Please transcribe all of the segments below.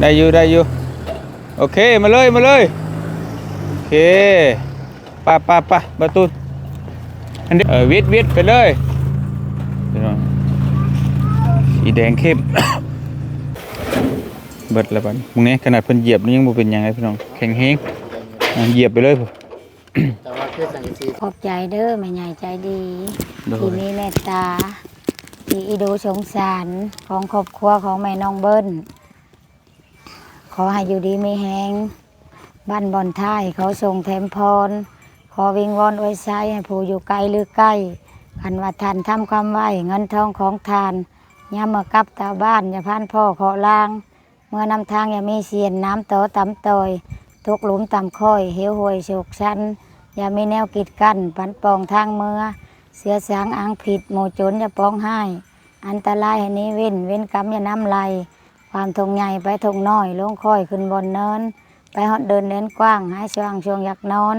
ได้อยู่ได้อยู่โอเคมาเลยมาเลยโอเคไป้าป้าป้าประตูอันนี้เออวิทย์วิทย์ไปเลยพี่น้องสีแดงเข้มเบิดแล้วบัดนี้มึงเนี่ยขนาดเพิ่นเหยียบนี่ยังบ่เป็นหยังไงพี่น้องแข็งแฮงอะเหยียบไปเลยพุ่นแต่ว่าคือสังกะสีขอบใจเด้อแม่ใหญ่ใจดีโดยที่มีเมตตาที่อีดูสงสารของครอบครัวของแม่น้องเบิ้ล ขอให้อยู่ดีไม่แห้งบ้านบอนท้ายเขาส่งแถมพร ขอวิงวอนไว้ใช้ให้ผู้อยู่ไกลหรือใกล้คันว่าทานทำความไหวเงินทองของทานย่ามเมื่อกลับตาบ้านอย่าพานพ่อขอลาง เมื่อนำทางอย่ามีเสียนน้ำต่อต่ำตอยทุกหลุมต่ำค่อยเหวหวยโฉกชันอย่ามีแนวกีดกันปันปองทางเมื่อเสือสางอ้างผิดหมู่โจรอย่าปองให้ อันตรายให้นี้เว้นเว้นกรรมอย่าน้ำไหล ความทงใหญ่ไปทงน้อยลงค่อยขึ้นบนเนิน ไปหอดเดินเดินกว้างหายช่วงช่วงอยากนอน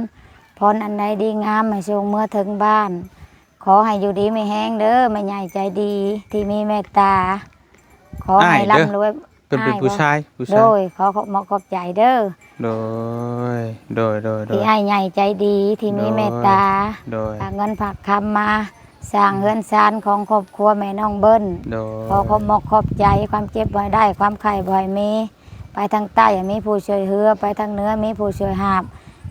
พรอันใดดีงามให้ช่วงเมื่อถึงบ้าน ขอให้อยู่ดีไม่แห้งเด้อไม่ใหญ่ใจดีที่มีเมตตา ขอให้ร่ำรวยเพิ่นเป็นผู้ชายผู้โดชายยขอขอบขอบใจเด้อโดยโดยโดยโดที่ยให้ใหญ่ใจดีที่มีเมตตาโดยฝากเงินฝากคำมา สร้างเฮือนซานของครอบครัวแม่น้องเบิ้ลโดยขอขอบมกขอบใจความเจ็บบ่อยได้ ความไข่บ่อยมี ไปทางใต้มีผู้ช่วยเฮือ ไปทางเหนือมีผู้ช่วยหาบ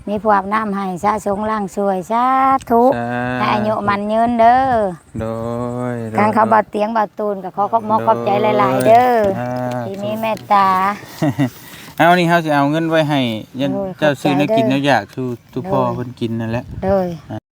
มีผู้อาบน้ำให้สาสงล่างช่วยสาธุสาให้อายุมันยืนเด้อโดยโดยการเขาบาดเตียงบาดตูนก็ขอขอบมกขอบใจหลาย ๆ เด้ออ่าที่มีเมตตา เอานี่เฮาสิเอาเงินไว้ให้ยันโอ้ยเจ้าซื้อขอบใจแนวกินเด้แนอวอยากทุทุกพ่อโอ้ยเพิ่นกินนั่นแหละ เด้อเอ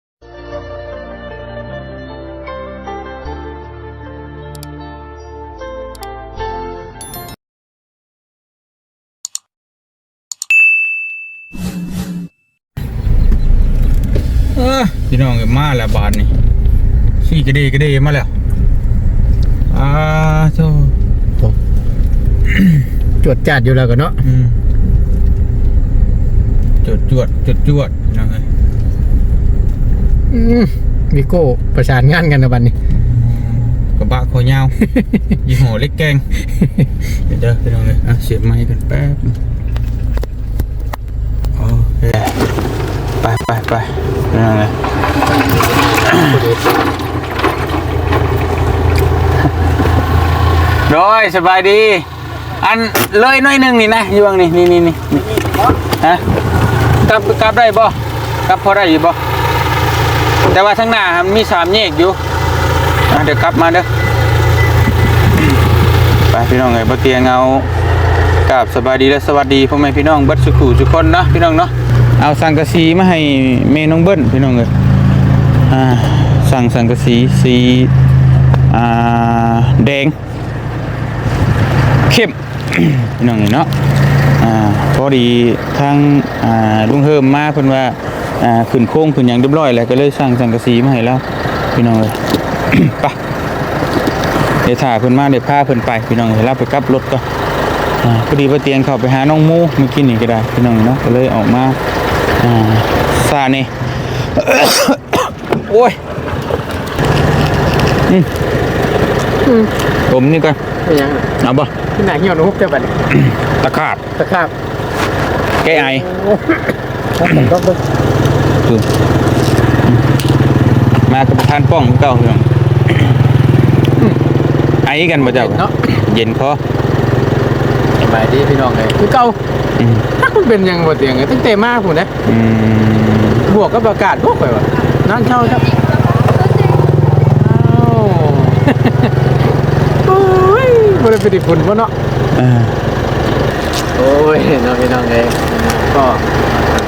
น้องเอ้ยมาแล้วบาทนี่สี่กระเดกระเดมาแล้วอ่าโธ่จวดจัดอยู่แล้วกันเนาะอืมจวดจวดจวดจวดพี่น้องเอ้ยอืมวิโก้ประสานงานกันนะบัดนี้กระบะคอยาวยี่ห้อเล็กแกงเดี๋ยวเด้อพี่น้องเอ้ยอะเสียบไม้กันแป๊บโอเค ไปไปไปพี่น้องเอ้ยโดยสบายดี อันเลยน้อยหนึ่งนี่นะอยู่วังนี่นี่นี่นี่ฮะกลับกลับได้บ่กลับพอได้อยู่บ่แต่ว่าทั้างหน้ามันมีสามแยกอยู่เดี๋ยวกลับมาเด้อไปพี่น้องเอ้ยบ่เตียงเอากราบสบายดีและสวัสดีพ่อแม่พี่น้องเบิดสุขุทุกคนเนาะพี่น้องเนาะ เอาสังกะสีมาให้เมน้องเบิ้ลพี่น้องเอ้ยอ่าสั่งสังกะสีสีอ่าแดงเข้มพี่น้องเนาะอ่าพอดีทางอ่าลุงเฮิมมาเพิ่นว่าอ่าขึ้นโค้งขึ้นหยังเรียบร้อยแล้วก็เลยสั่งสังกะสีมาให้แล้วพี่น้องเลยไปเดี๋ยวถ่าเพิ่นมาเดี๋ยวพาเพิ่นไปพี่น้องเอ้ยรับไปกลับรถก่อนอ่าพอดีว่าเตียงเข้าไปหาน้องมูเมื่อกี้นี่ก็ได้พี่น้องเนาะก็เลยออกมา ซานี่โอ้ยอืมผมนี่ก่อนเป็นยังเอาบ่ที่ไหนเหี่ยวนุบได้บัดนี้ตะขาบตะขาบแก้ไอผมก็เบิ่งคือมากับประธานป้องเก่าพี่น้องไอกันบ่เจ้าเนาะเย็นคอส บายดีพี่น้องเลยคือเก่าอืมถ้าคุณเป็นยังบ่เตียงไงตั้งแต่มากผมนะอืมบวกกับอากาศบวกไปวะนั่งเช่าครับอ้าวโอ้ยบ่ได้ไปดิฝุ่นบ่เนาะอ่าโอ้ยน้องพี่น้องเองก็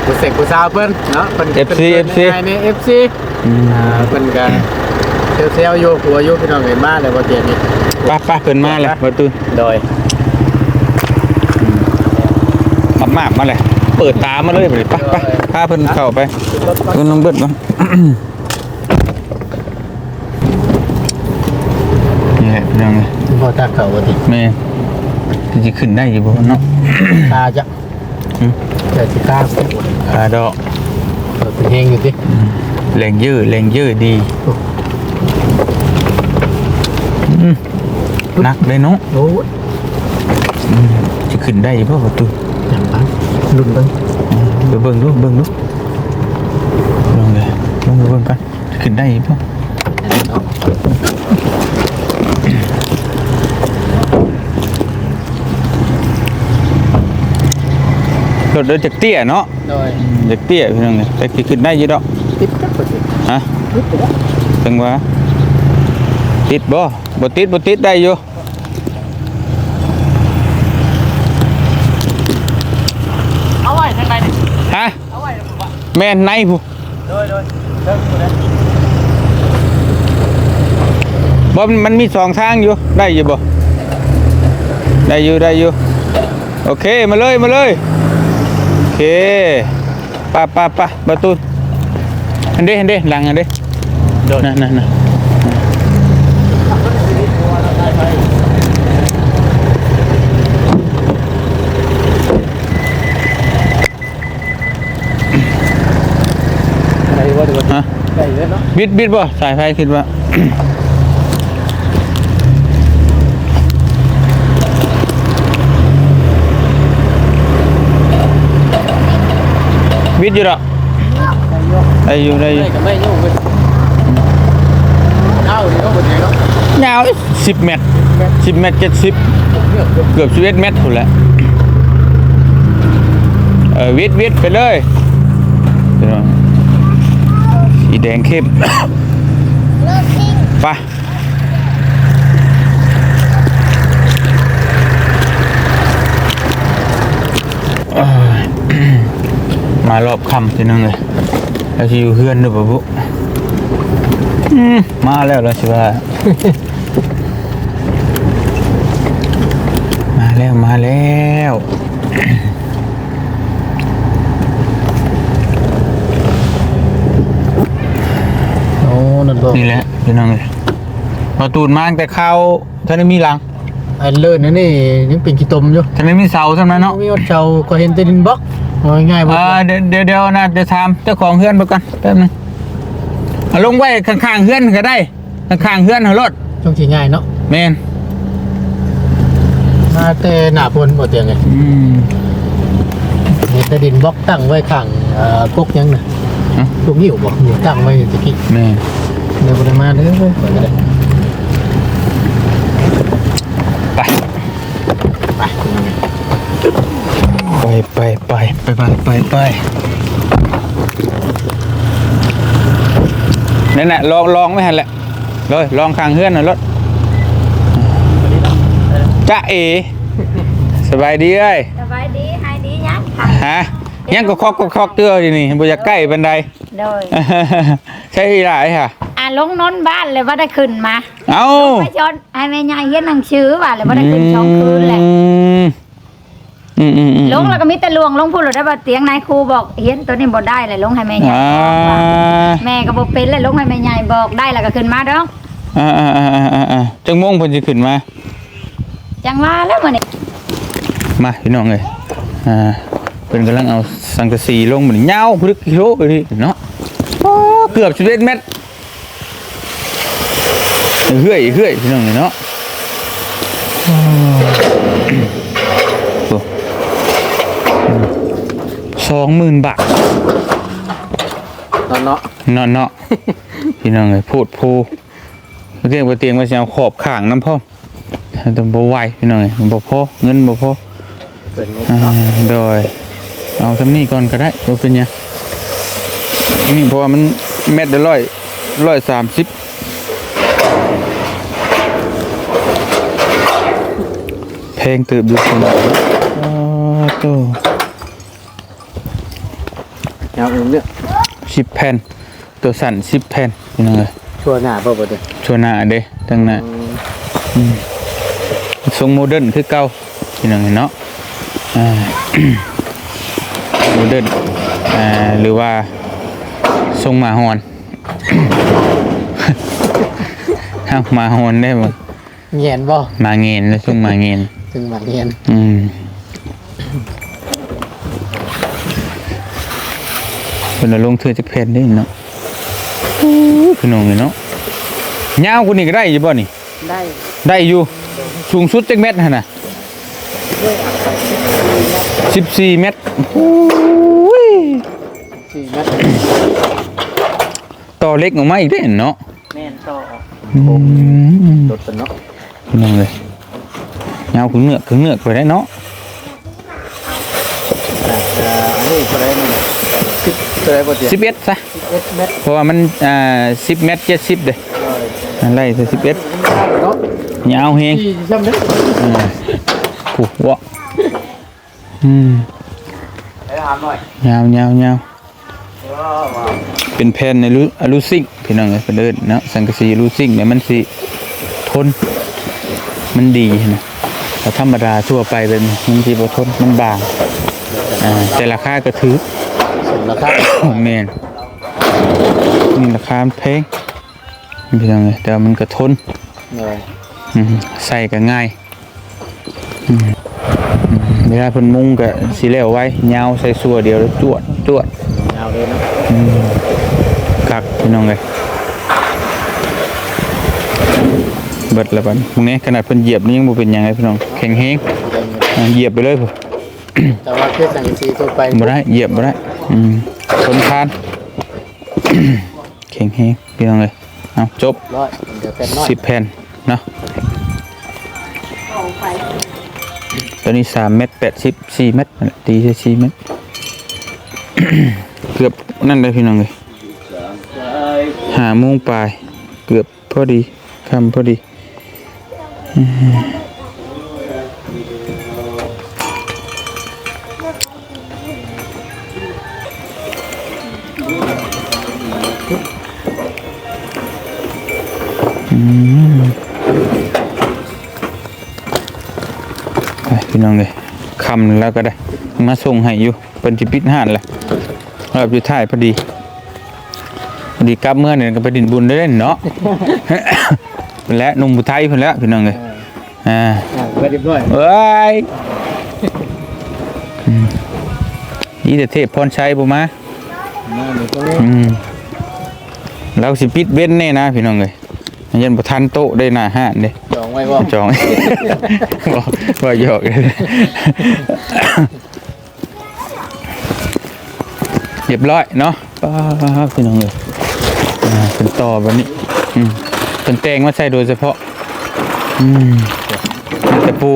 ผู้เสกผู้สาวเพิ่นเนาะเพิ่นเอฟซีเอฟซีในใน FC อืมอ่าเพิ่นก็เซลล์อยู่หัวอยู่พี่น้องเอ้ยมาเลยบ่เตียงนี่ไป้าป้าเพิ่นมาแล้วประตูโดย มามามาเลย เปิดตามาเลยไปไป้าป้าพาเพิ่นเข้าไปเพิ่นลงเบิดก่อนนี่แหละพี่น้องเอ้ยบ่ตักเข้าบ่ติแม่สิขึ้นได้อยู่บ่เนาะตาจะอืมแต่สิตาขาดอกเป็นเฮงอยู่ติแรงยืดแรงยืดดีอืมหนักเลยเนาะโอ้ยจะขึ้นนได้บ่ประตูอย่างนั้น ลุ้นเบิ่งเดี๋ยวเบิ่งดูเบิ่งดูลองเลยลองไปเบิ่งกันขึ้นได้บ่อันนี้เนาะรถเดินจากเตี้ยเนาะโดยจากเตี้ยพี่น้องเนี่ยแต่สิขึ้นได้อยู่ดอกติดจักบ่ติดฮะติดไปแล้วจังว่าติดบ่บ่ติดบ่ติดได้อยู่ เอาไว้ทางใดนี่ ฮะ เอาไว้ผมว่า แม่นในผู้โดยโดยเลิกบ่ได้บ่มันมันมีสองทางอยู่ ได้อยู่บ่ ได้อยู่ได้อยู่ โอเค มาเลยมาเลย โอเคป่ะป่ะป่ะประตูอันเด้อันเด้หลังอันเด้โดยนั่นนั่นนั่น อะไรวะเดี๋ยว ฮะ ได้เยอะเนาะ บิดบิดบ่สายไฟคิดว่าบิดอยู่ดอกได้อยู่ได้อยู่ไม่ก็ไม่ยุ่งเว้ยเอาดิเอาหมดเลยเนาะยาวสิบเมตรสิบเมตรเจ็ดสิบเลือกเลือกเกือบสิบเอ็ดเมตรถูกแล้วเออวิดวิดไปเลยเดี๋ยว สีแดงเข้มไปเอ้ยมารอบคำทีนึงเลยแล้วสิอยู่เพื่อนด้วยปะบุอืมมาแล้วแล้วสิว่ามาแล้วมาแล้ว โอ้ นั่นบ่นี่แหละพี่น้องเลยประตูนมาตั้งแต่เข้าท่านได้มีหลังไอ้เลิศนั่นนี่ยังเป็นขี้ตมอยู่ท่านได้มีเสาเท่านั้นเนาะมีวัดเจ้าก็เห็นแต่ดินบล็อกเอาง่ายๆบ่อ่าเดี๋ยวเดี๋ยวเดี๋ยวนะเดี๋ยวถามเจ้าของเฮือนไปก่อนแป๊บนึงเอาลงไว้ข้างๆเฮือนก็ได้ข้างๆเฮือนเอารถช่วงที่ง่ายเนาะแมนมาแต่หน้าพนบ่เตียงไงอืมเห็นแต่ดินบล็อกตั้งไว้ข้างเอ่อกกยังน่ะเอ้าลูกหิ้วบ่อยู่ตั้งไว้ตะกี้แมน เดี๋ยวบ่ได้มาเด้อเว้ยบ่ได้ไปไปไปไปไปไปไปไปนั่นแหละลองลองไม่หันแหละเลยลองข้างเฮือนหน่อยรถจ้าเอสบายดีเอ้ยสบายดีหายดียังค่ะฮะยังก็คอกก็คอกเตื้ออยู่นี่บ่อยากใกล้บันไดโดยใช่อีหลายค่ะอ่า ลงนอนบ้านเลยว่าได้ขึ้นมาเอ้าไปชนให้แม่ยายเฮียนหนังชื่อว่าเลยว่าได้ขึ้นสองคืนแหละอืมอืมอืมลงแล้วก็มีแต่ลวงลงพูดหรือได้ว่าเตียงนายครูบอกเฮียนตัวนี้บ่ได้เลยลงให้แม่ยายอ่าแม่ก็บ่เป็นเลยลงให้แม่ยายบอกได้แล้วก็ขึ้นมาเด้ออ่าอ่าอ่าอ่าอ่าจังม่วงเพิ่นสิขึ้นมาจังว่าแล้วมื้อนี้มาพี่น้องเอ้ยอ่าเพิ่นกำลังเอาสังกะสีลงเหมือนยาวพลึกกิโลเลยเนาะโอ้เกือบ11เมตร เฮ้ยเฮ้ยพี่น้องเอ้ยเนาะโอ้สองหมื่นบาทตอนเนาะเนาะเนาะพี่น้องเอ้ยพูดพูเตียงบ่เตียงว่าสิเอาขอบข้างน้ำพ่อแต่บ่ไหวพี่น้องเอ้ยมันบ่พอเงินบ่พอเป็นงบอ่าเนาะโดยเอาทำนี่ก่อนก็ได้บ่เป็นหยังนี่เพราะว่ามันเม็ดละร้อยร้อยสามสิบ แพงตืบอยู่คนละอ๋อโตยาวอื่นเนี่ยสิบแผ่น ตัวสั่นสิบแผ่นพี่น้องเอ้ยชั่วหน้าบ่บ่เด้อชัวหน้าเด้ตั้งหน้าทรงโมเดิร์นคือเก่าพี่น้องเห็นเนาะอ่า โมเดิร์นอ่าหรือว่าทรงหมาฮอนเอ้าหมาฮอนได้บ่ เงียนบ่หมาเงินแล้วทรงหมาเงิน ถึงมาเงียน อืมเป็นเอาลงเทือจักเพนได้เนาะอู้พี่น้องเห็นเนาะยาวกว่านี้ก็ได้อยู่บ่นี่ ได้ได้อยู่ สูงสุดจักเม็ดหั่นน่ะด้วยอักษรสิบสี่เมตรโอ้ยสี่เมตรต่อเล็กออกมาอีกได้เนาะแม่นต่ออืมรถเป็นเนาะพี่น้องเลย เงาคือเงือกคือเงือไปได้เนาะอันนี้เท่าไรนี่สิบเท่าไรบ่เตียสิบเอ็ดซะสิบเอ็ดเมตรเพราะว่ามันอ่าสิบเมตรเจ็ดสิบเลยอะไรสิบเอ็ดยาวเฮงสี่ชั่วเมตรผูกวะอืมไปถามหน่อยาวยาวยาวเป็นแผ่นในลูอลูซิงพี่น้องเอ้ยเป็นเอิ้นนะสังกะสีลูซิงเนี่ยมันสิทนมันดีนะ แต่ธรรมดาทั่วไปเป็นมันสิบ่ทนมันบางอ่าแต่ราคาก็ถือสมราคาแม่นนี่ราคามันแพงพี่น้องเอ้ยแต่ว่ามันก็ทนเลยอืมใส่ก็ง่ายอืมอืมเวลาเพิ่นมุงก็สิแล้วไว้ยาวใส่สัวเดียวแล้วจวดจวดยาวเลยเนาะคักพี่น้องเลย เบิดแล้วบัดพวกนี้ขนาดเพิ่นเหยียบนี่ยังบ่เป็นหยังไงพี่น้องแข็งแฮงอ่าเหยียบไปเลยพุ่นแต่ว่าเครื่องสังกะสีทั่วไปบ่ได้เหยียบบ่ได้อืมทนทาน แข็งแฮงพี่น้องเลยเอาจบร้อยเดี๋ยวเป็นน้อยสิบแผ่นเนาะตัวนี้สามเมตรแปดสิบสี่เมตรนั่นแหละตีใช่สี่เมตร เกือบนั่นเลยพี่น้องเลยหาโมงปลาย เกือบพอดีคำพอดีอืมไป พี่น้องเลยคำแล้วก็ได้ มาส่งให้อยู่เป็นจิปิดห้านแหละเราอยู่ท้ายพอดีพอดีกลับเมื่อเนี่ยก็ไปดินบุญได้เนาะเพิ่นและนุ่มผู้ไทยเพิ่นแล้วพี่น้องเลย อ่าอ่าเรียบร้อยเอ้ยอืมนี่แต่เทพพรชัยบ่มามาหนึ่งตรงนี้อืมเราสิปิดเว้นแน่นะพี่น้องเลยยันบ่ทันโต๊ะได้หน้าห้านเด้จองไว้ว่าจองบ่บ่หยอกเลยเรียบร้อยเนาะป้าบพี่น้องเลยอ่าเป็นต่อแบบนี้ อืมเป็นแตงมาใส่โดยเฉพาะ อืม มันจะปู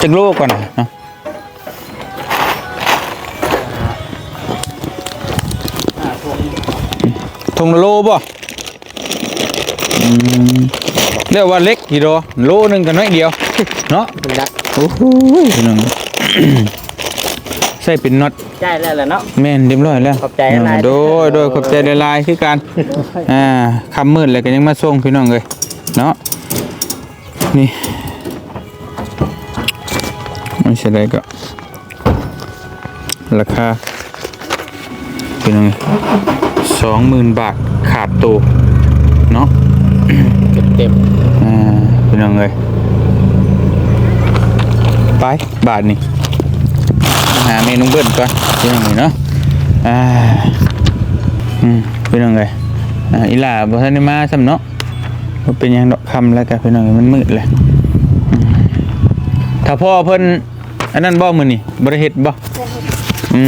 จักโลก่อนนะเนาะทงละโลบ่อืมเรียกว่าเล็กกี่โลโลหนึงกันน้อยเดียว เนาะเป็นดักโอ้โหพี่น้องใส่เป็นน็อตใช่แล้วแหละเนาะแม่นเรียบร้อยแล้วขอบใจหลายๆโดยโดยขอบใจหลายๆคือกันอ่าคำมืดเลยก็ยังมาส่งพี่น้องเลย เนาะนี่ไม่ใช่ไรก็ราคาพี่น้องสองหมื่นบาทขาดตัวเนาะเต็มเต็มอ่าพี่น้องเลยไปบาทนี่หาเมนูเบิ้ลก่อนพี่น้องเลยเนาะอ่าอืมพี่น้องเลยอ่าอีหล่าบ่ทันได้มาซ้ำเนาะ บ่เป็นหยังดอกคำแล้วกันพี่น้องเอ้ยมันมืดเลยอืมถ้าพ่อเพิ่นอันนั้นบ่มื้อนี่บ่ได้เฮ็ดบ่อื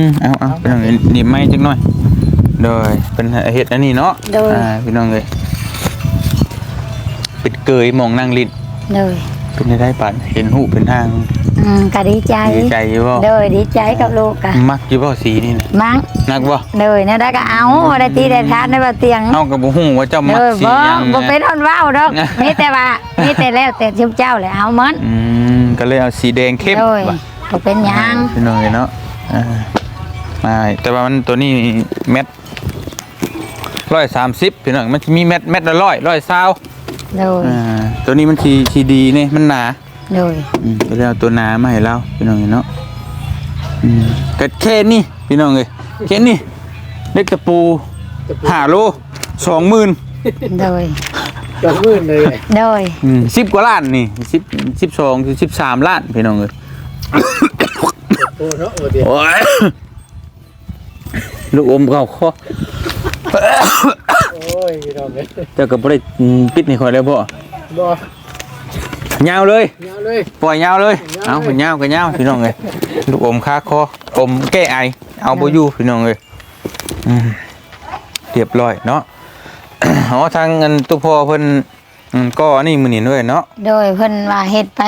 มเอาเอาพี่น้องเอ้ยหนีบไม้จักหน่อยโดยเป็นเฮ็ดอันนี้เนาะโดยอ่าพี่น้องเลยปิดเกยมองนั่งลิ้นเลยเป็นได้ได้ปัดเห็นหูเป็นทางอืมก็ดีใจดีใจอยู่บ่โดยดีใจกับลูกอะมักอยู่บ่สีนี่นะมั้ง นักบ่เลยนะได้ก็เอาได้ตีได้ทานได้บ่เตียงเฮาก็บ่ฮู้ว่าเจ้ามัเลกยสีบ่หยังบ่เป็นนะคนเว้าดอกนะมีแต่ว่ามีแต่แล้วแต่ชุบเจ้าเลยเอามันอืมก็เลยเอาสีแดงเข้มโดยว่ะบ่เป็นหยังพี่น้องเอ้ยเนาะอ่ามาแต่ว่ามันตัวนี้เม็ด130พี่น้องมันสิมีเม็ดเม็ดละ100 120โดยอ่าตัวนี้มันสีสีดีนี่มันหนาโดยอืมก็เลยเอาตัวหนามาให้เราพี่น้องเอ้ยเนาะอืม ก็แค่นี้พี่น้องเอ้ยแค่นี้เล็กตะปูห้าโลสองหมื่นโดยจองมื่นเลยโดยอืมสิบกว่าล้านนี่สิบสิบสองสิบสามล้านพี่น้องเอ้ยโอ้เนาะโอ้เดียวโอ้ยลูกอมเข้าคอโอ้ยพี่น้องเลยเจ้าก็บ่ได้อืมปิดให้คอยแล้วบ่บ่ ยาวเลยเดี๋ยวเลย ปล่อยยาวเลย เอาเป็นยาวกันยาวพี่น้องเลยลูกอมคาคออมแก้ไอ เอาโบอยูพี่น้องเลยอืมเรียบร้อยเนาะ อ๋อทางเงินตุพอเพิ่น อืมก็อันนี่มือนี่ด้วยเนาะโดยเพิ่นว่าเฮ็ดไป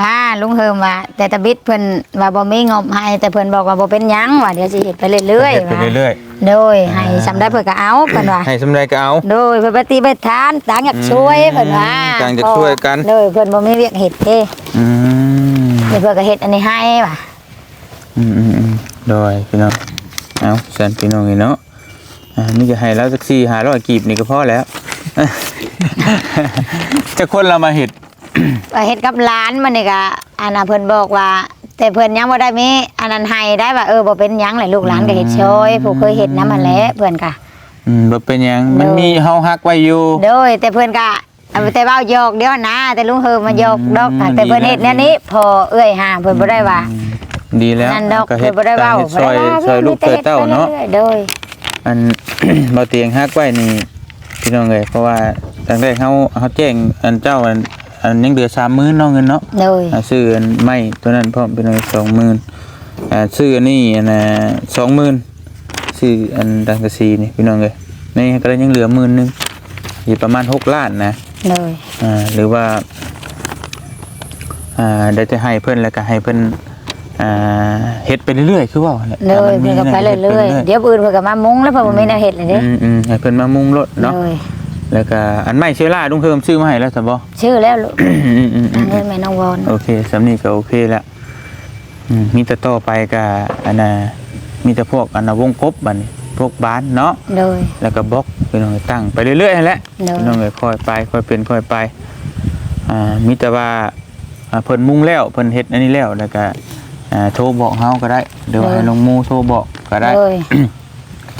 ว่าลุงเฮิมว่า แต่ตะบิดเพิ่นว่าบ่มีงบให้แต่เพิ่นบอกว่าบ่เป็นหยังว่าเดี๋ยวสิเฮ็ดไปเรื่อยเฮ็ดๆไปว่าเรื่อยโดยให้สำได้เพิ่นก็เอาเพิ่นว่า ๆให้สำไรก็เอา โดยเพิ่นปฏิบัติทานต่างอยากช่วยเพิ่นว่าต่างอยากช่วยกัน โดยเพิ่นบ่มีเวียกเฮ็ดเด้อืมเดี๋ยวเพิ่นก็เฮ็ดอันนี้ให้ว่ะอืมอืมอืมโดยพี่น้องเอาแสนพี่น้องนี่เนาะอ่านี่จะให้แล้วสักสี่หาร้อยกีบนี่ก็พอแล้ว จะคนเรามาเห็ดว่าเฮ็ดกับหลานมันนี่ก็อันน่ะเพิ่นบอกว่า แต่เพิ่นยังบ่ได้มีอันนั้นให้ได้ว่าเออบ่เป็นหยังแหละลูกหลานก็เฮ็ดช่วยผู้เคยเฮ็ดนำหั่นแหละเพิ่นก็อืมบ่เป็นหยังมันโดยมีเฮาฮักไว้อยู่โดย แต่เพื่อนก็เอาแต่เว้าหยอกเดียวนะแต่ลุงเฮิมมาหยอกดอกอืมแต่เพื่อนดีเฮ็ดแล้วแน่นี้พอเอื้อยหาเพื่อนบ่ได้ว่าอืมดีแล้วนั่นดอกก็เพื่เฮ็อดนบ่ได้เว้าซอยซอยลูกเกิดเต้าเนาะโดยอันบ่เตียงฮักไว้นี่ พี่น้องเอ้ยเพราะว่าตั้งแต่เฮาเฮาแจ้งอันเจ้าอันอันยังเหลือ30,000เนาะเงินเนาะโดยอ่าซื้ออันไม้ตัวนั้นพร้อมเป็นสองหมื่นอ่าซื้ออันนี้อันน่ะสองหมื่นซื้ออันดังกะซีนี่พี่น้องเลยนี่ก็เลยยังเหลือหมื่นหนึงอยู่ประมาณหกล้านนะโดยอ่าหรือว่าอ่าได้จะให้เพิ่นแล้วก็ให้เพิ่น อ่าเฮ็ดไปเรื่อยๆคือว่าแหละโดยเพื่อนก็ไปเรื่อยๆเดี๋ยวอื่นเพื่อนก็มามุงแล้วเพื่อนบ่มีแนวเฮ็ดเลยเด้อืมอืมให้เพิ่นมามุงรถเนาะโดยแล้วก็อันใหม่เชื้อราลุงเพิ่มซื้อมาให้แล้วซะบ่ชื่อแล้วลูกอืมอืมอืมอันนี้แม่น้องวอนโอเคสำนีก็โอเคแล้วอืมมีแต่ต่อไปก็อันน่ะมีแต่พวกอันน่ะวงกบบัดนี้พวกบ้านเนาะโดยแล้วก็บล็อกพี่น้องตั้งไปเรื่อยๆนั่นแหละเนอะ พี่น้องเอ้ยค่อยไปค่อยเป็นค่อยไปอ่ามีแต่ว่าอ่าเพิ่นมุ่งแล้วเพิ่นเฮ็ดอันนี้แล้วแล้วก็ อ่าโทรบอกเฮาก็ได้เดี๋ยวให้น้องหมูโทรบอกก็ได้โดย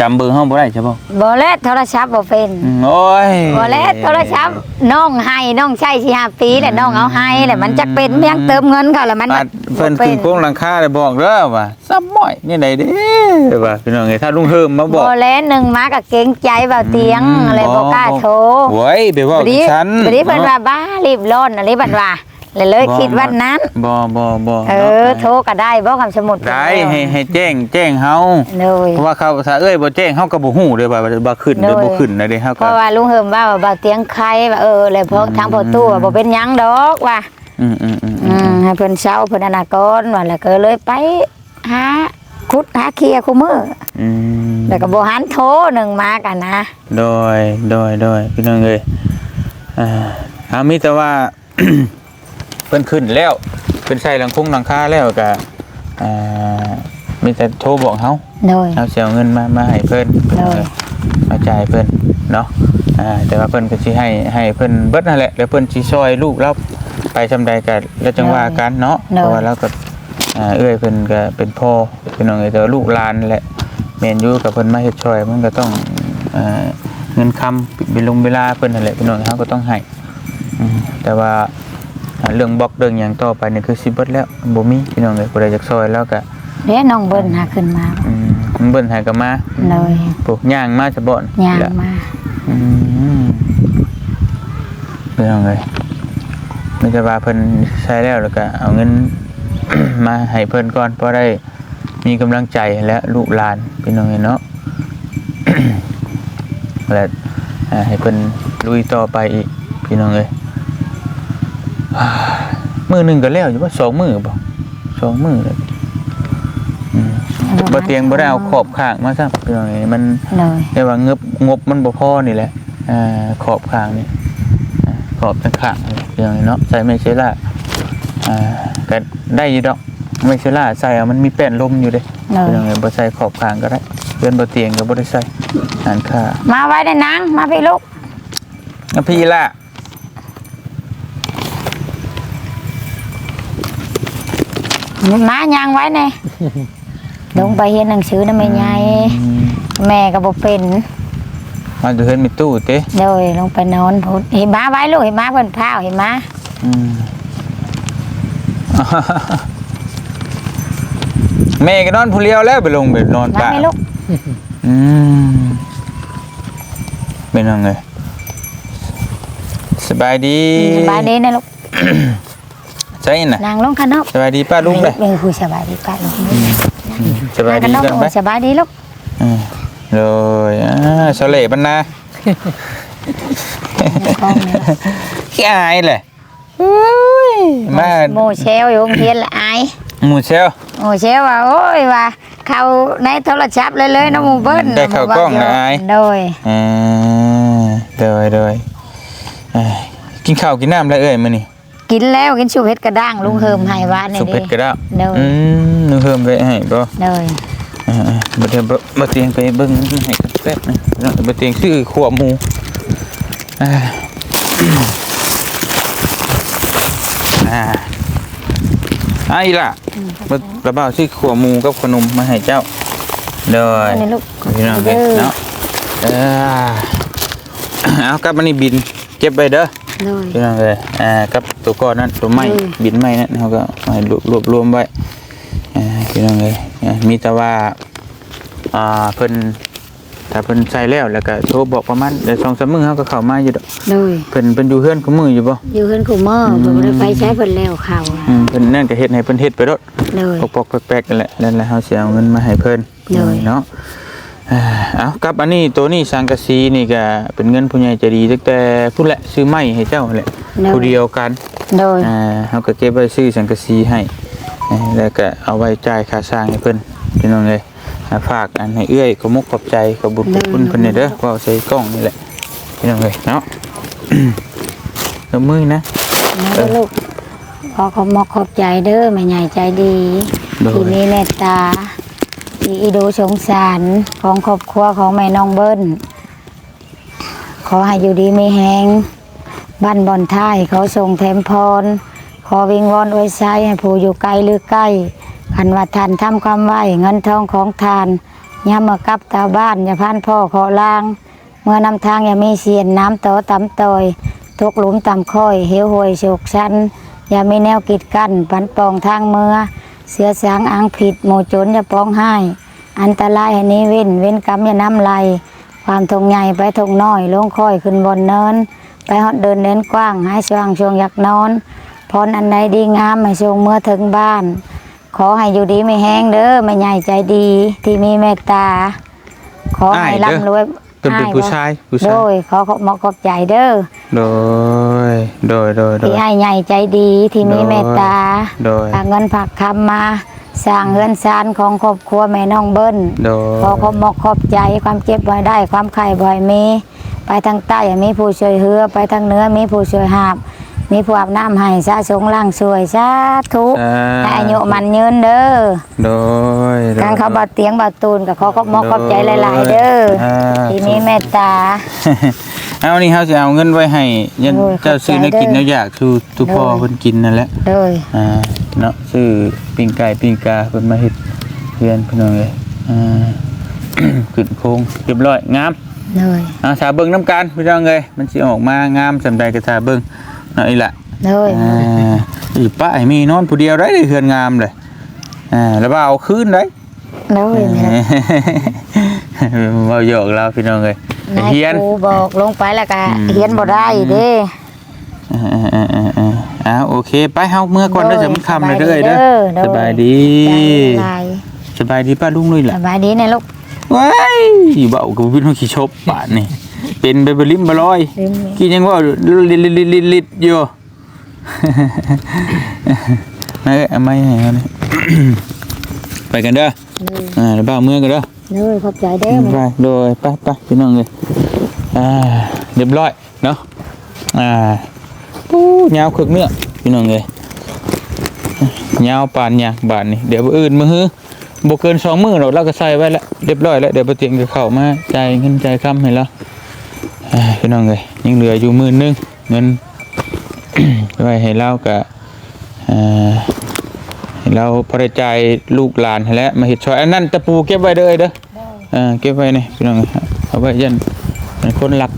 จำเบอร์เฮาบ่ได้ใช่บ่บ่แลโทรศัพท์บ่เป็นอืมโอ้ยบ่แลโทรศัพท์น้องให้น้องใช้สิห้าปีแหละน้องเอาให้แหละมันจักเป็นเพียงเติมเงินเขาแล้วมันปาดเพิ่นบ่ขึ้นโค้งหลังคาได้บอกเด้อว่าซ้ำม้อยนี่ใดเด้อว่าพี่น้องเอ้ยถ้าลุงเฮิมมาบอกบ่แลหนึ่งมาก็เกรงใจเบาเตียงอืมอะไรบ่กล้าโทรโว้ยไปเว่าบัดกับนี้ฉันบัดนี้เพิ่นว่าบ้ารีบร้อนอะไรบัดว่า เลยเลยคิดว่านั้นบ่บ่บ่เออโทรก็ได้บ่คำสมุดได้ให้ให้แจ้งแจ้งเฮาเลยเพราะว่าเขาถ้าเอ้ยบ่แจ้งเฮาก็บ่ฮู้เด้อว่าบ่ขึ้นหรือบ่ขึ้นนะเด้เฮาเพก็ราะว่าลุงเฮิมว่าเบาเตียงใครว่าเออเลยเพราะทางพอตู้ว่าบ่เป็นหยังดอกว่าอืมอืมอืมอืมให้เพิ่นเช้าเพิ่นอนาคตว่าแล้วก็เลยไปหาคุดหาเคลียร์คู่มืออืมแล้วก็บ่หันโทรหนึ่งมากันนะโดยโดยโดยพี่น้องเอ้ยอ่าเอามีแต่ว่าเพิ่นขึ้นแล้วเพิ่นใส่หลังคงหลังคาแล้วก็อ่ามีแต่โทรบอกเฮาโดย เอาเสียเงินมามาให้เพิ่นโดยมาจ่ายเพิ่นเนาะอ่าแต่ว่าเพิ่นก็สิให้ให้เพิ่นเบิดนั่นแหละแล้วเพิ่นสิซอยลูกเราไปจำใดกันแล้วจังว่ากันเนาะ เพราะว่าเราก็อ่าเอื้อยเพิ่นก็เป็นพ่อพี่น้องเอ้ยแต่ว่าลูกหลานแหละแม่นอยู่กับเพิ่นมาเฮ็ดช่วยมันก็ต้องอ่าเงินคำเป็นลงเวลาเพิ่นนั่นแหละพี่น้องเฮาก็ต้องให้ อืมแต่ว่าอ่า เรื่องบล็อกเรื่องหยังต่อไปนี่คือสิเบิดแล้วบ่มีพี่น้องเอ้ยบ่ได้จักซอยแล้วก็เดี๋ยวน้องเบิ้นหาขึ้นมาอืมมันเบิ่นให้ก็มาเลยปลูกย่างมาจะบ่นย่างแหละมาอืมเป็นยังไงไม่จะว่าเพิ่นใช้แล้วแล้วก็เอาเงิน มาให้เพิ่นก่อนเพราะได้มีกำลังใจและลูกหลานเป็นยังไงเนาะ และอ่าให้เพิ่นลุยต่อไปอีกพี่น้องเอ้ย มือหนึ่งก็แล้วอยู่ว่าสองมือบ่สองมือเลยอืมบ่เตียงบ่ได้เอาขอบข้างมาซะพี่น้องเอ้ยมันเลยเรียกว่างบงบมันบ่พอนี่แหละอ่าขอบข้างนี่อ่าขอบทั้งข้างนี่อย่างนี้เนาะใส่ไมเชล่าอ่าก็ได้อยู่ดอกไมเชล่าใส่เอามันมีแป้นลมอยู่เด้เลยอย่างไงบ่ใส่ขอบข้างก็ได้เพื่อนบ่เตียงก็บ่ได้ใส่อ่านค่ามาไว้ได้นางมาพี่ลูกอะพี่ล่ะ มายางไว้แน่ลงไปเรียนหนังสือนะแม่ใหญ่อืมแม่ก็บ่เป็นมาดูเฮือนมีตู้เต้เลยลงไปนอนพุดเห็นมาไว้ลูกเห็นมาเพิ่นพาวเห็นมาอืมแม่ก็นอนผู้เดียวแล้วไปลงไปนอนมาป่าไหม่ลูกอืมเป็นยังไงสบายดีสบายดีนะลูก ใช่น่ะนางลงขนมสบายดีป้าลุงเลยเออคุยสบายดีป้าลุงสบายดีนางขกันนมไปสบายดีลูกอืมเลยอ่าเฉลยบรรณากล้องนี่ขี้อายเลยมาโมเชลอยู่โรงเรียนละอายหมูเชลโมเชลว่าโอ้ยว่าเข้าในโทรศัพท์เลยเลยน้องหมูเบิ้ลได้เข้ากล้องนะอายโดยอ่าเดยเดยเอ้ยกินข้าวกินน้ำแล้วเอ้ยมื้อนี้ กินแล้วกินชูเผ็ดกระด้างลุงเฮิมให้วานนี่สุกเผ็ดก็ได้โดยอืมนึกเพิ่มไปให้บ่โดยอ่าๆบ่เดี๋ยวบ่บ่เตียงไปเบิ่งให้กันแป๊บนึงเนาะบ่เตียงชื่อขัวหมูอ่าอ่าไอ้ล่ะบ่ระบ่าวชื่อขัวหมูกับขนมมาให้เจ้าเด้ออันนี้ลูกพี่น้องเอ้ยเนาะเออเอากลับมานี่บิน เก็บไว้เด้อ โดย พี่น้องเอ้ยอ่ากับตัวก้อนนั้นตัวไม้อืมบินไม้นั้นเขาก็เอาให้รวบรวบรวมไว้อ่าพี่น้องเอ้ยอ่ามีแต่ว่าอ่าเพิ่นถ้าเพิ่นใส่แล้วแล้วก็โทรบอกประมาณเดี๋ยวสองสามมื้อเขาก็เข้ามาอยู่ดอกโดย เพิ่นเพิ่นอยู่เฮือนคุมืออยู่บ่อยู่เฮือนกูเมื่อเพิ่นบ่ได้ไปใช้เพิ่นแล้วเขาอะอืมเพิ่นนั่นก็เฮ็ดให้เพิ่นเฮ็ดไปรถ โดยปอกๆแป๊กๆนั่นแหละแล้วแล้วเฮาสิเอาเงินมาให้เพิ่นเลยเนาะอ่า เอากับอันนี้ตัวนี้สังกะสีนี่ก็เป็นเงินผู้ใหญ่ใจดีตั้งแต่พุ่นแหละซื้อไม้ให้เจ้าแหละผู้เดียวกันโดยอ่าเขาก็เก็บไว้ซื้อสังกะสีให้อ่าแล้วก็เอาไว้จ่ายค่าสร้างให้เพิ่นพี่น้องเลยอ่าฝากอันให้เอื้อยขอมุกขอบใจขอบุญขอบคุณเพิ่นเนี่ยเด้อว่าเอาใส่กล้องนี่แหละพี่น้องเลยเนาะเอามือนะนะลูกขอขอบมอกขอบใจเด้อแม่ใหญ่ใจดีโดยที่มีเมตตาที่ อีดูสงสารของครอบครัวของแม่น้องเบิ้ลขอให้อยู่ดีไม่แหงบ้านบอนท้ายเขาส่งแถมพร ขอวิงวอนไว้ใช้ให้ผู้อยู่ไกลหรือใกล้คันว่าทานทำความไหวเงินทองของทานย่ำมากับตาบ้านอย่าพันพ่อขอลาง เมื่อนำทางอย่ามีเสียนน้ำต่อต่ำตอยทุกหลุมต่ำค่อยเหวหวยโศกชันอย่ามีแนวกีดกันปันปองทางเมื่อ เสือสางอังผิดหมู่โจรอย่าปองให้ อันตรายให้นี้เว้นเว้นกรรมอย่าน้ำไหลความทงใหญ่ไปทงน้อยลงค่อยขึ้นบนเนิน ไปฮอดเดินเน้นกว้างให้สว่างช่วงอยากนอนพรอันใดดีงามให้ทรงเมื่อถึงบ้าน ขอให้อยู่ดีไม่แห้งเด้อไม่ใหญ่ใจดีที่มีเมตตา ขอให้ร่ำรวย เพิ่นเป็นผู้ชายผู้โดชายยขอขอบมอกขอบใจเด้อโดยโดยโดยโดที่ย ให้ใหญ่ใจดีที่มีโดย เมตตาโดยฝากเงินฝากคำมาสร้างเฮือนซานของครอบครัวแม่น้องเบิ้ลโดยขอขอบมอกขอบใจความเจ็บบ่อยได้ ความไข่บ่อยมี ไปทางใต้มีผู้ช่วยเฮือ ไปทางเหนือมีผู้ช่วยหาบ มีผู้อาบน้ำให้สาสงล่างสวยสาธุอ่าให้อายุมันยืนเด้อโดยโดยการเขาบาดเตียงบาดตูนก็ขอขอบมอกขอบใจหลาย ๆ เด้ออ่าที่มีเมตตาเอานี่เขาจะเอาเงินไว้ให้ยันโดยเจ้าซื้อขอบใจแนักกินเด้แนัอกอยากคือทุกพ่อโดยเพิ่นกินนั่นแหละโดยอ่าเนาะซื้อปิ้งไก่ปิ้งกาเพิ่นมาเฮ็ดเพื่อนพี่น้องเลยอ่าขึ้นโครงเรียบร้อยงามโดยอ่าสาเบิ่งน้ำกันพี่น้องเลยมันสิออกมางามสำใดก็สาเบิ่ง เนาะอีหละโดยอ่าอีป้าไอ้มีนอนผู้เดียวได้เฮือนงามเลยอ่าแล้วว่าเอาคืนได้โดยเนี่ยเว้าหยอกเราพี่น้องเลยนายเฮียนครูบอกลงไปแล้วก็อืมเฮียนบ่ได้เด้อ่าอ่าอ่าอ่าอ่าโอเค ไปเฮาเมื่อก่อนเด้อโดยจะมันคำเลยเด้อสบายดีเด้อเด้อสบายดีใจละลายสบายดีป้าลุงเลยแหสละบายดีนะลูกว้ายเบากับวินห้องขี้ชบป่านนี่ เป็นไปบริมบลอย ลืมกินยังว่าลิลิลิลิลิดอยู่นั่นเอาไม่ให้เขานี่ ไปกันเด้อเลยอ่าแล้วบ้าเมื่อกันเด้อ เลยขอบใจเด้อไปโดยไปไปพี่น้องเลยอ่าเรียบร้อยเนาะอ่าปู้ยาวคึกเนื้อพี่น้องเลยยาวปานยางบานนี่เดี๋ยวมื้ออื่นมือฮื้อบเกินสองมือเราเราก็ใส่ไว้แล้วเรียบร้อยแล้วเดี๋ยวปเตียงจะเข้ามาจ่ายเงินจ่ายคำให้แล้วอ่า พี่น้องเลยยังเหลืออยู่หมื่นหนึงเงินไว้ให้เรากับอ่าให้เราพอได้จ่ายลูกหลานให้แล้วมาเห็ดช่อยอันนั้นตะปูเก็บไว้เด้อเด้อเออเก็บไว้นี่พี่น้องเอ้ยเอาไว้ยันเป็นคนรัก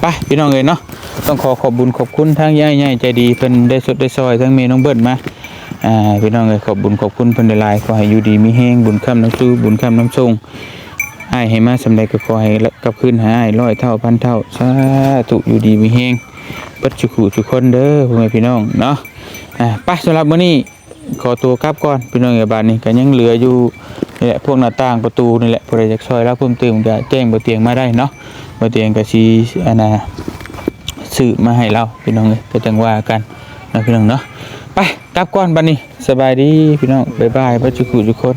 ไปพี่น้องเลยเนาะต้องขอขอบบุญขอบคุณทั้งย่ายใหญ่ใจดีเพิ่นได้สดได้ซอยทั้งเมน้องเบิ้ลมาอ่าพี่น้องเลยขอบบุญขอบคุณเพิ่นได้หลายขอให้อยู่ดีมีแห้งบุญคำน้ำสู้บุญคำน้ำทรง ให้ให้มาสำเร็จก็ขอให้กับคืนหาให้ร้อยเท่าพันเท่าสาธุอยู่ดีมีแห้งปัจจุกุทุกคนเด้อพ่อแม่พี่น้องเนาะอ่าไปสำหรับมื้อนี้ขอตัวกลับก่อนพี่น้องเอ้ยบาดนี้ก็ยังเหลืออยู่นี่แหละพวกหน้าต่างประตูนี่แหละผู้ใดอยากช่วยเราเพิ่มเติมก็แจ้งบ่เตียงมาได้เนาะบ่เตียงก็สิอันน่ะซื้อมาให้เราพี่น้องเอ้ยก็จังว่ากันนะพี่น้องเนาะไปกลับก่อนบัดนี้สบายดีพี่น้องบ๊ายบายบ่จุกุทุกคน